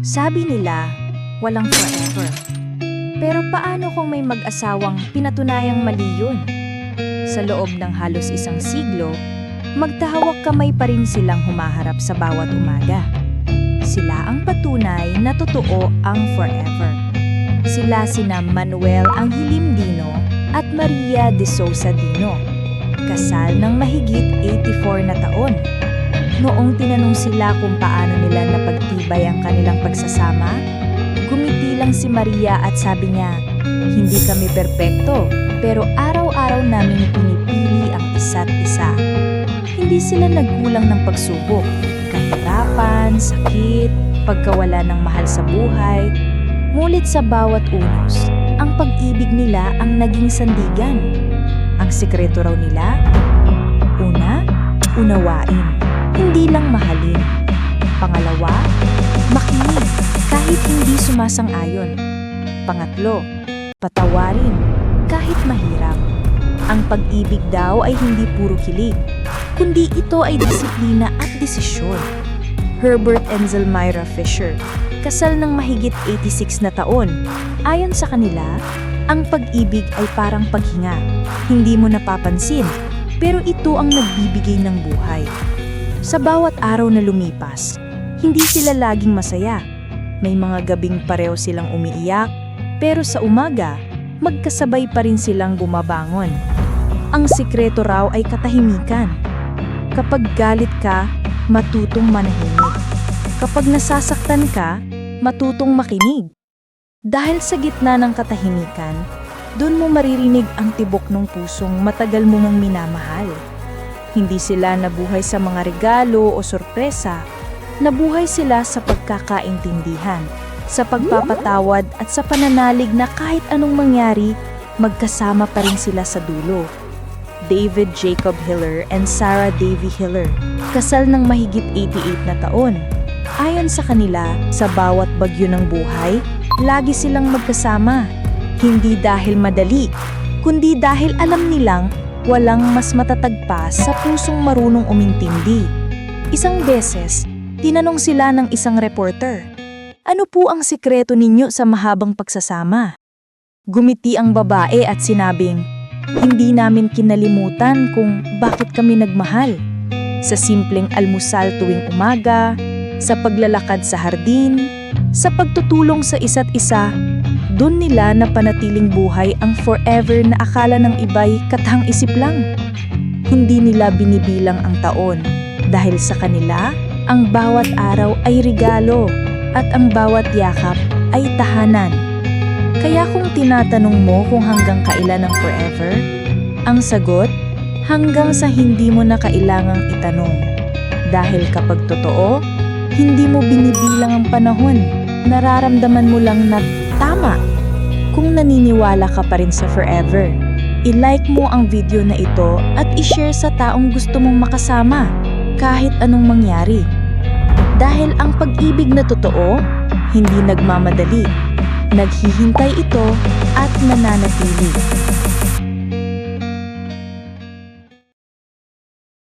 Sabi nila, walang forever. Pero paano kung may mag-asawang pinatunayang mali yun? Sa loob ng halos isang siglo, magtahawak kamay pa rin silang humaharap sa bawat umaga. Sila ang patunay na totoo ang forever. Sila sina Manuel Anghilim Dino at Maria de Sousa Dino. Kasal ng mahigit 84 na taon. Noong tinanong sila kung paano nila napagtibay ang kanilang pagsasama, gumiti lang si Maria at sabi niya, Hindi kami perpekto, pero araw-araw namin pinipili ang isa't isa. Hindi sila nagkulang ng pagsubok, kahirapan, sakit, pagkawala ng mahal sa buhay. Ngunit sa bawat unos, ang pag-ibig nila ang naging sandigan. Ang sikreto raw nila, una, unawain, hindi lang mahalin. Pangalawa, makinig kahit hindi sumasang-ayon. Pangatlo, patawarin kahit mahirap. Ang pag-ibig daw ay hindi puro kilig, kundi ito ay disiplina at desisyon. Herbert and Zelmyra Fisher, kasal ng mahigit 86 na taon. Ayon sa kanila, ang pag-ibig ay parang paghinga. Hindi mo napapansin, pero ito ang nagbibigay ng buhay. Sa bawat araw na lumipas, hindi sila laging masaya. May mga gabing pareho silang umiiyak, pero sa umaga, magkasabay pa rin silang bumabangon. Ang sikreto raw ay katahimikan. Kapag galit ka, matutong manahimik. Kapag nasasaktan ka, matutong makinig. Dahil sa gitna ng katahimikan, doon mo maririnig ang tibok ng pusong matagal mo nang minamahal. Hindi sila nabuhay sa mga regalo o sorpresa, nabuhay sila sa pagkakaintindihan, sa pagpapatawad at sa pananalig na kahit anong mangyari, magkasama pa rin sila sa dulo. David Jacob Hiller and Sarah Davy Hiller, kasal ng mahigit 88 na taon. Ayon sa kanila, sa bawat bagyo ng buhay, lagi silang magkasama. Hindi dahil madali, kundi dahil alam nilang walang mas matatag pa sa pusong marunong umintindi. Isang beses, tinanong sila ng isang reporter, Ano po ang sikreto ninyo sa mahabang pagsasama? Gumiti ang babae at sinabing, Hindi namin kinalimutan kung bakit kami nagmahal. Sa simpleng almusal tuwing umaga, sa paglalakad sa hardin, sa pagtutulong sa isa't isa, doon nila na panatiling buhay ang forever na akala ng iba'y katang isip lang. Hindi nila binibilang ang taon dahil sa kanila, ang bawat araw ay regalo at ang bawat yakap ay tahanan. Kaya kung tinatanong mo kung hanggang kailan ang forever, ang sagot, hanggang sa hindi mo na kailangang itanong. Dahil kapag totoo, hindi mo binibilang ang panahon. Nararamdaman mo lang na tama. Kung naniniwala ka pa rin sa forever, i-like mo ang video na ito at i-share sa taong gusto mong makasama kahit anong mangyari. Dahil ang pag-ibig na totoo, hindi nagmamadali. Naghihintay ito at nananatili.